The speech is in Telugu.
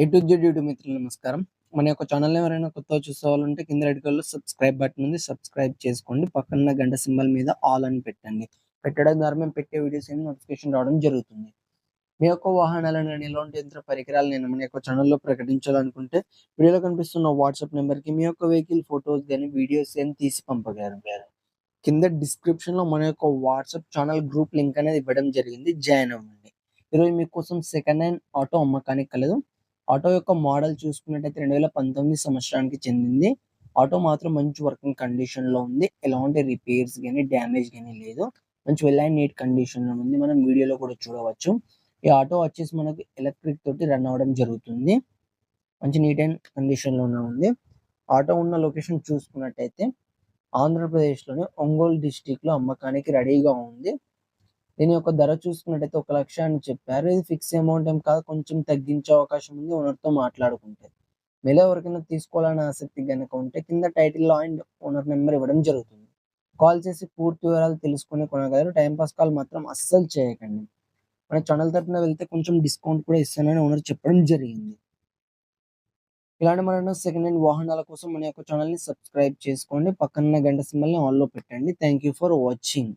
ఏ టు జెడ్ యూట్యూబ్ మిత్రులు నమస్కారం. మన యొక్క ఛానల్ ఎవరైనా కొత్తగా చూసే కింద రెడ్ కలర్ సబ్స్క్రైబ్ బటన్ ఉంది. సబ్స్క్రైబ్ చేసుకోండి. పక్కన గంట సింబల్ మీద ఆల్ అని పెట్టండి. పెట్టడం ద్వారా మేము పెట్టే వీడియోస్ ఏమి నోటిఫికేషన్ రావడం జరుగుతుంది. మీ యొక్క వాహనాలను కానీ ఎలాంటి యంత్ర పరికరాలు నేను మన యొక్క ఛానల్లో ప్రకటించాలనుకుంటే వీడియోలో కనిపిస్తున్న వాట్సాప్ నెంబర్కి మీ యొక్క వెహికల్ ఫొటోస్ కానీ వీడియోస్ కానీ తీసి పంపగలరు. కింద డిస్క్రిప్షన్లో మన యొక్క వాట్సాప్ ఛానల్ గ్రూప్ లింక్ అనేది ఇవ్వడం జరిగింది. జాయిన్ అవ్వండి. ఈరోజు మీకోసం సెకండ్ హ్యాండ్ ఆటో అమ్మకానికి కలదు. ఆటో యొక్క మోడల్ చూసుకున్నట్టయితే రెండు వేల పంతొమ్మిది సంవత్సరానికి చెందింది. ఆటో మాత్రం మంచి వర్కింగ్ కండిషన్లో ఉంది. ఎలాంటి రిపేర్స్ కానీ డ్యామేజ్ కానీ లేదు. మంచి వెల్ అండ్ నీట్ కండిషన్లో ఉంది. మనం వీడియోలో కూడా చూడవచ్చు. ఈ ఆటో వచ్చేసి మనకి ఎలక్ట్రిక్ తోటి రన్ అవ్వడం జరుగుతుంది. మంచి నీట్ అండ్ కండిషన్లోనే ఉంది. ఆటో ఉన్న లొకేషన్ చూసుకున్నట్టయితే ఆంధ్రప్రదేశ్లోని ఒంగోలు డిస్టిక్లో అమ్మకానికి రెడీగా ఉంది. దీని యొక్క ధర చూసుకున్నట్టయితే ఒక లక్ష అని చెప్పారు. ఇది ఫిక్స్ అమౌంట్ ఏం కాదు. కొంచెం తగ్గించే అవకాశం ఉంది. ఓనర్తో మాట్లాడుకుంటే. మీలో ఎవరికైనా తీసుకోవాలని ఆసక్తి కనుక ఉంటే కింద టైటిల్లో అండ్ ఓనర్ నెంబర్ ఇవ్వడం జరుగుతుంది. కాల్ చేసి పూర్తి వివరాలు తెలుసుకుని కొనగలరు. టైం పాస్ కాల్ మాత్రం అస్సలు చేయకండి. మన ఛానల్ తరఫున వెళ్తే కొంచెం డిస్కౌంట్ కూడా ఇస్తానని ఓనర్ చెప్పడం జరిగింది. ఇలాంటి మన సెకండ్ హ్యాండ్ వాహనాల కోసం మన యొక్క ఛానల్ని సబ్స్క్రైబ్ చేసుకోండి. పక్కన గంట సింబల్ని ఆన్లో పెట్టండి. Thank you for watching.